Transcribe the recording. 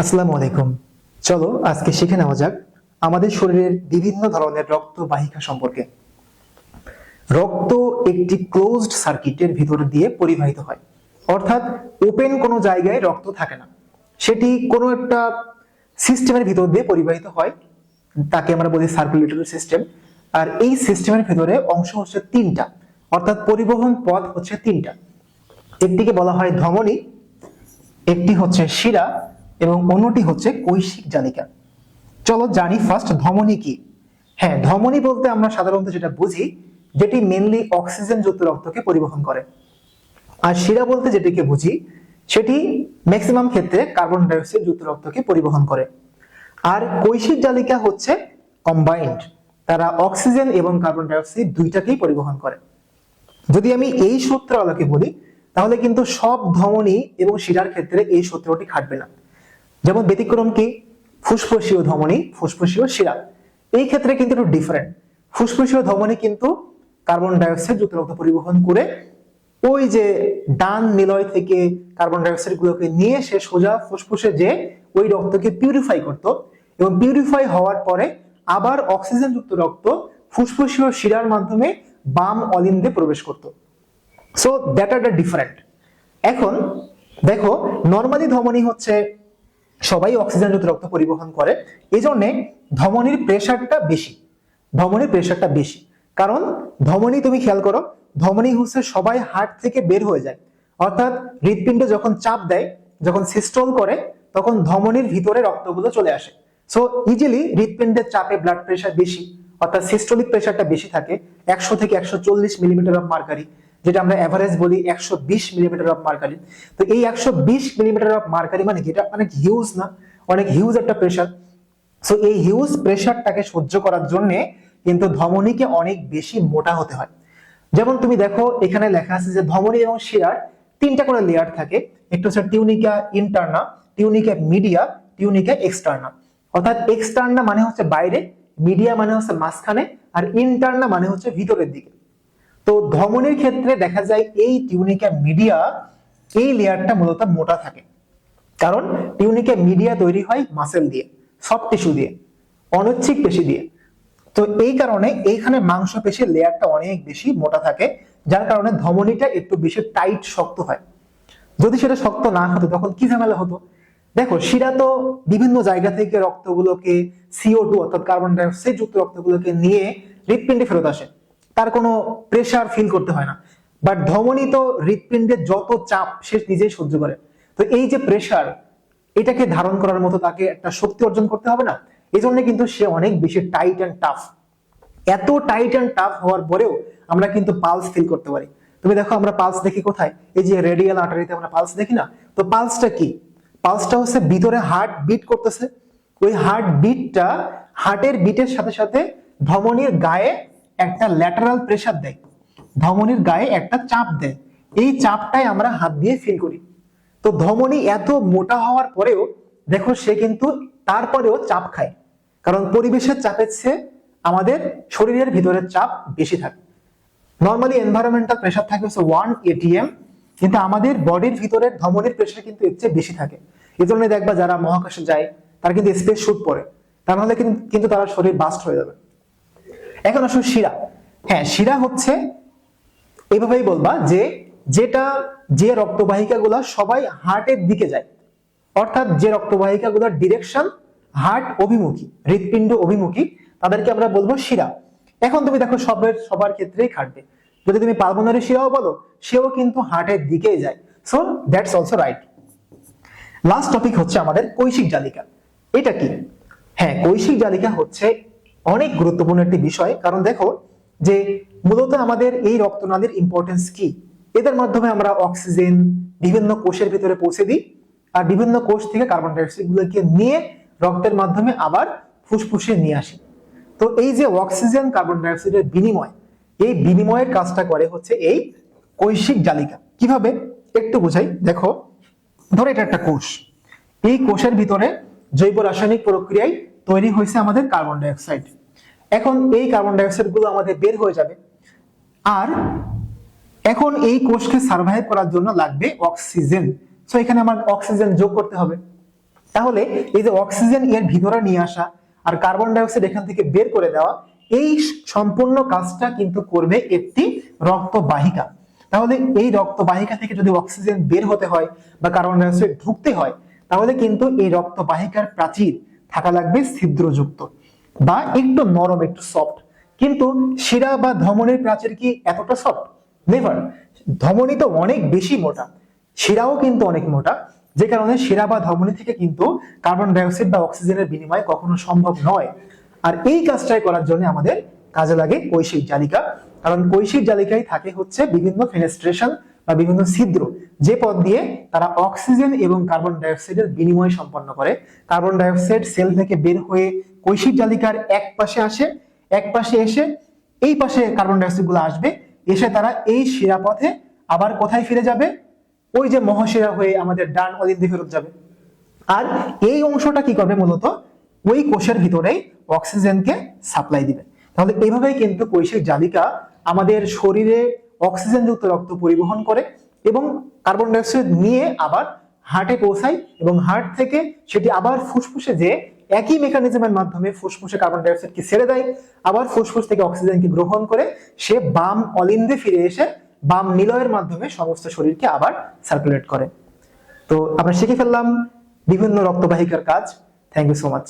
আসসালামু আলাইকুম। চলো আজকে শিখে নেওয়া যাক আমাদের শরীরের বিভিন্ন ধরনের রক্ত বাহিকা সম্পর্কে। রক্ত একটি ক্লোজড সার্কিটের ভিতর দিয়ে পরিবাহিত হয়। অর্থাৎ ওপেন কোনো জায়গায় রক্ত থাকে না। সেটি কোনো একটা সিস্টেমের ভিতর দিয়ে পরিবাহিত হয়। তাকে আমরা বলি সার্কুলেটরি সিস্টেম আর এই সিস্টেমের ভিতরে অংশ হচ্ছে তিনটা। অর্থাৎ পরিবহন পথ হচ্ছে তিনটা। একটিকে বলা হয় ধমনী, একটি হচ্ছে শিরা এবং অন্যটি হচ্ছে কৈশিক জালিকা। চলো জানি ফার্স্ট ধমনী কি? হ্যাঁ ধমনী বলতে আমরা সাধারণত যেটা বুঝি, যেটি মেনলি অক্সিজেন যুক্ত রক্তকে পরিবহন করে। আর শিরা বলতে যেটিকে বুঝি, সেটি ম্যাক্সিমাম ক্ষেত্রে কার্বন ডাইঅক্সাইড যুক্ত রক্তকে পরিবহন করে। আর কৈশিক জালিকা হচ্ছে কম্বাইন্ড তারা অক্সিজেন এবং কার্বন ডাইঅক্সাইড দুইটাকেই পরিবহন করে। যদি আমি এই সূত্র আলোকে বলি, তাহলে কিন্তু সব ধমনী এবং শিরার ক্ষেত্রে এই সূত্রটি খাটবে না। যেমন ব্যতিক্রম কি? ফুসফুসীয় ধমনী, ফুসফুসীয় শিরা। এই ক্ষেত্রে কিন্তু একটু ডিফারেন্ট ফুসফুসীয় ধমনী কিন্তু কার্বন ডাইঅক্সাইড যুক্ত রক্ত পরিবহন করে ওই যে ডান নিলয় থেকে কার্বন ডাইঅক্সাইড গুলোকে নিয়ে সে সোজা ফুসফুসে যে ওই রক্তকে পিউরিফাই করত এবং পিউরিফাই হওয়ার পরে আবার অক্সিজেন যুক্ত রক্ত ফুসফুসীয় শিরার মাধ্যমে বাম অলিন্দে প্রবেশ করতো। সো দ্যাট আর ডিফারেন্ট এখন, দেখো নর্মালি ধমনী হচ্ছে সবাই অক্সিজেন যুক্ত রক্ত পরিবহন করে। এই জন্যে ধমনীর প্রেশারটা বেশি। ধমনীর প্রেশারটা বেশি। কারণ ধমনী, তুমি খেয়াল করো, ধমনী হচ্ছে সবাই হার্ট থেকে বের হয়ে যায়। অর্থাৎ হৃৎপিণ্ড যখন চাপ দেয়, যখন সিস্টল করে, তখন ধমনীর ভিতরে রক্তগুলো চলে আসে। সো ইজিলি হৃৎপিণ্ডের চাপে ব্লাড প্রেশার বেশি, অর্থাৎ সিস্টোলিক প্রেশারটা বেশি থাকে, একশো থেকে একশো চল্লিশ মিলিমিটার অফ মার্কারি যেটা আমরা এভারেজ বলি একশো বিশ মিলিমিটার অফ মার্কারি তো এই একশো বিশ মিলিমিটার অফ মার্কারি মানে কি এটা অনেক হিউজ না, অনেক হিউজ একটা প্রেশার সো এই হিউজ প্রেশারটাকে সহ্য করার জন্য কিন্তু ধমনীকে অনেক বেশি মোটা হতে হয়। যেমন তুমি দেখো, এখানে লেখা আছে যে ধমনী এবং শিরার তিনটা করে লেয়ার থাকে। একটা হচ্ছে tunica interna tunica media tunica externa অর্থাৎ এক্সটার্না মানে হচ্ছে বাইরে মিডিয়া মানে হচ্ছে মাঝখানে, আর ইন্টারনা মানে হচ্ছে ভিতরের দিকে। তো ধমনীর ক্ষেত্রে দেখা যায় এই টিউনিকা মিডিয়া এই লেয়ারটা মূলত মোটা থাকে। কারণ টিউনিকা মিডিয়া তৈরি হয় মাসেল দিয়ে, সফট টিস্যু দিয়ে, অনৈচ্ছিক পেশি দিয়ে। তো এই কারণে এইখানে মাংস পেশির লেয়ারটা অনেক বেশি মোটা থাকে, যার কারণে ধমনীটা একটু বেশি টাইট, শক্ত হয়। যদি সেটা শক্ত না হতো তখন কি ঝামেলা হতো? দেখো, শিরা তো বিভিন্ন জায়গা থেকে রক্তগুলোকে সিও টু অর্থাৎ কার্বন ডাইঅক্সাইড যুক্ত রক্তগুলোকে নিয়ে হৃৎপিণ্ডে ফেরত আসে। তার কোনো প্রেশার ফিল করতে হয় না। বাট ধমনী তো হৃৎপিণ্ডের যত চাপ, সে নিজেই সহ্য করে। তো এই যে প্রেসার এটাকে ধারণ করার মতো তাকে একটা শক্তি অর্জন করতে হবে না। এই জন্য কিন্তু সে অনেক বেশি টাইট অ্যান্ড টাফ এত টাইট অ্যান্ড টাফ হওয়ার পরেও আমরা কিন্তু পালস ফিল করতে পারি। তুমি দেখো আমরা পালস দেখি কোথায়? এই যে রেডিয়াল আর্টারিতে আমরা পালস দেখি না? তো পালসটা কি? পালসটা হচ্ছে ভিতরে হার্ট বিট করতেছে। ওই হার্ট বিটটা হার্টের বিটের সাথে সাথে ধমনীর গায়ে একটা ল্যাটারাল প্রেসার দেয়। ধমনীর গায়ে একটা চাপ দেয়। এই চাপটাই আমরা হাত দিয়ে ফিল করি। তো ধমনী এত মোটা হওয়ার পরেও দেখো সে কিন্তু তারপরেও চাপ খায়। কারণ পরিবেশের চাপের চেয়ে আমাদের শরীরের ভিতরের চাপ বেশি থাকে। নর্মালি এনভায়রনমেন্টাল প্রেশার থাকে হচ্ছে ওয়ান এটিএম কিন্তু আমাদের বডির ভিতরের ধমনির প্রেশার কিন্তু এর চেয়ে বেশি থাকে। এই জন্য দেখবা যারা মহাকাশে যায়, তারা কিন্তু স্পেস শুট পরে। তা নাহলে কিন্তু তারা শরীর বাস্ট হয়ে যাবে। এখন আসলে শিরা। হ্যাঁ শিরা হচ্ছে এইভাবেই বলবা যে যেটা যে রক্তবাহিকা সবাই হার্টের দিকে যায়, অর্থাৎ যে রক্তবাহিকা গুলোর ডিরেকশন হার্ট অভিমুখী, হৃৎপিণ্ড অভিমুখী, তাদেরকে আমরা বলব শিরা। এখন তুমি দেখো সবের সবার ক্ষেত্রেই খাটবে। যদি তুমি পালমোনারি শিরাও বলো, সেও কিন্তু হার্টের দিকেই যায়। So that's also right last topic হচ্ছে আমাদের কৈশিক জালিকা। এটা কি? হ্যাঁ কৈশিক জালিকা হচ্ছে অনেক গুরুত্বপূর্ণ একটি বিষয়। কারণ দেখো যে মূলত আমাদের এই রক্তনালীর ইম্পর্টেন্স কি? এদের মাধ্যমে আমরা অক্সিজেন বিভিন্ন কোষের ভিতরে পৌঁছে দিই আর বিভিন্ন কোষ থেকে কার্বন ডাইঅক্সাইড গুলোকে নিয়ে রক্তের মাধ্যমে আবার ফুসফুসে নিয়ে আসি। তো এই যে অক্সিজেন কার্বন ডাইঅক্সাইডের বিনিময়, এই বিনিময়ের কাজটা করে হচ্ছে এই কৈশিক জালিকা। কীভাবে? একটু বোঝাই। দেখো, ধরো এটা একটা কোষ। এই কোষের ভিতরে জৈব রাসায়নিক প্রক্রিয়ায় তৈরি হয়েছে আমাদের কার্বন ডাইঅক্সাইড এখন এই কার্বন ডাইঅক্সাইডগুলো আমাদের বের হয়ে যাবে। আর এখন এই কোষকে সার্ভাইভ করার জন্য লাগবে অক্সিজেন সো এখানে আমার অক্সিজেন যোগ করতে হবে। তাহলে এই যে অক্সিজেন এর ভিতরে নিয়ে আসা আর কার্বন ডাইঅক্সাইড এখান থেকে বের করে দেওয়া, এই সম্পূর্ণ কাজটা কিন্তু করবে একটি রক্তবাহিকা তাহলে এই রক্তবাহিকা থেকে যদি অক্সিজেন বের হতে হয় বা কার্বন ডাইঅক্সাইড ঢুকতে হয়, তাহলে কিন্তু এই রক্তবাহিকার প্রাচীর থাকা লাগবে ছিদ্রযুক্ত। বা একটু নরম, একটু সফট কিন্তু শিরা বা ধমনের প্রাচীর কি এতটা সফট নেভার ধমনী তো অনেক বেশি মোটা। শিরাও কিন্তু অনেক মোটা, যে কারণে শিরা বা ধমনী থেকে কিন্তু কার্বন ডাইঅক্সাইড বা অক্সিজেনের বিনিময় কখনো সম্ভব নয়। আর এই কাজটাই করার জন্য আমাদের কাজে লাগে কৈশিক জালিকা। কারণ কৈশিক জালিকায় থাকে হচ্ছে বিভিন্ন ফেনেস্ট্রেশন বা বিভিন্ন ছিদ্র। যে পথ দিয়ে তারা অক্সিজেন এবং কার্বন ডাইঅক্সাইডের বিনিময় সম্পন্ন করে। কার্বন ডাইঅক্সাইড সেল থেকে বের হয়ে কৈশিক জালিকার এক পাশে আসে, এক পাশে এসে এই পাশে কার্বন ডাইঅক্সাইডগুলো আসবে। এসে তারা এই শিরাপথে আবার কোথায় ফিরে যাবে? ওই যে মহাশিরা হয়ে আমাদের ডান অলিন্দে ফেরত যাবে। আর এই অংশটা কি করবে মূলত? ওই কোষের ভিতরেই অক্সিজেনকে সাপ্লাই দিবে। তাহলে এইভাবেই কিন্তু কৈশিক জালিকা আমাদের শরীরে অক্সিজেনযুক্ত রক্ত পরিবহন করে এবং কার্বন ডাইঅক্সাইড নিয়ে আবার হার্টে পৌঁছায় এবং হার্ট থেকে সেটি আবার ফুসফুসে যে একই মেকানিজমের মাধ্যমে ফুসফুসে কার্বন ডাইঅক্সাইডকে ছেড়ে দেয়, আবার ফুসফুস থেকে অক্সিজেনকে গ্রহণ করে সে বাম অলিন্দে ফিরে এসে বাম নিলয়ের মাধ্যমে সমস্ত শরীরকে আবার সার্কুলেট করে। তো আমরা শিখে ফেললাম বিভিন্ন রক্তবাহিকার কাজ। Thank you so much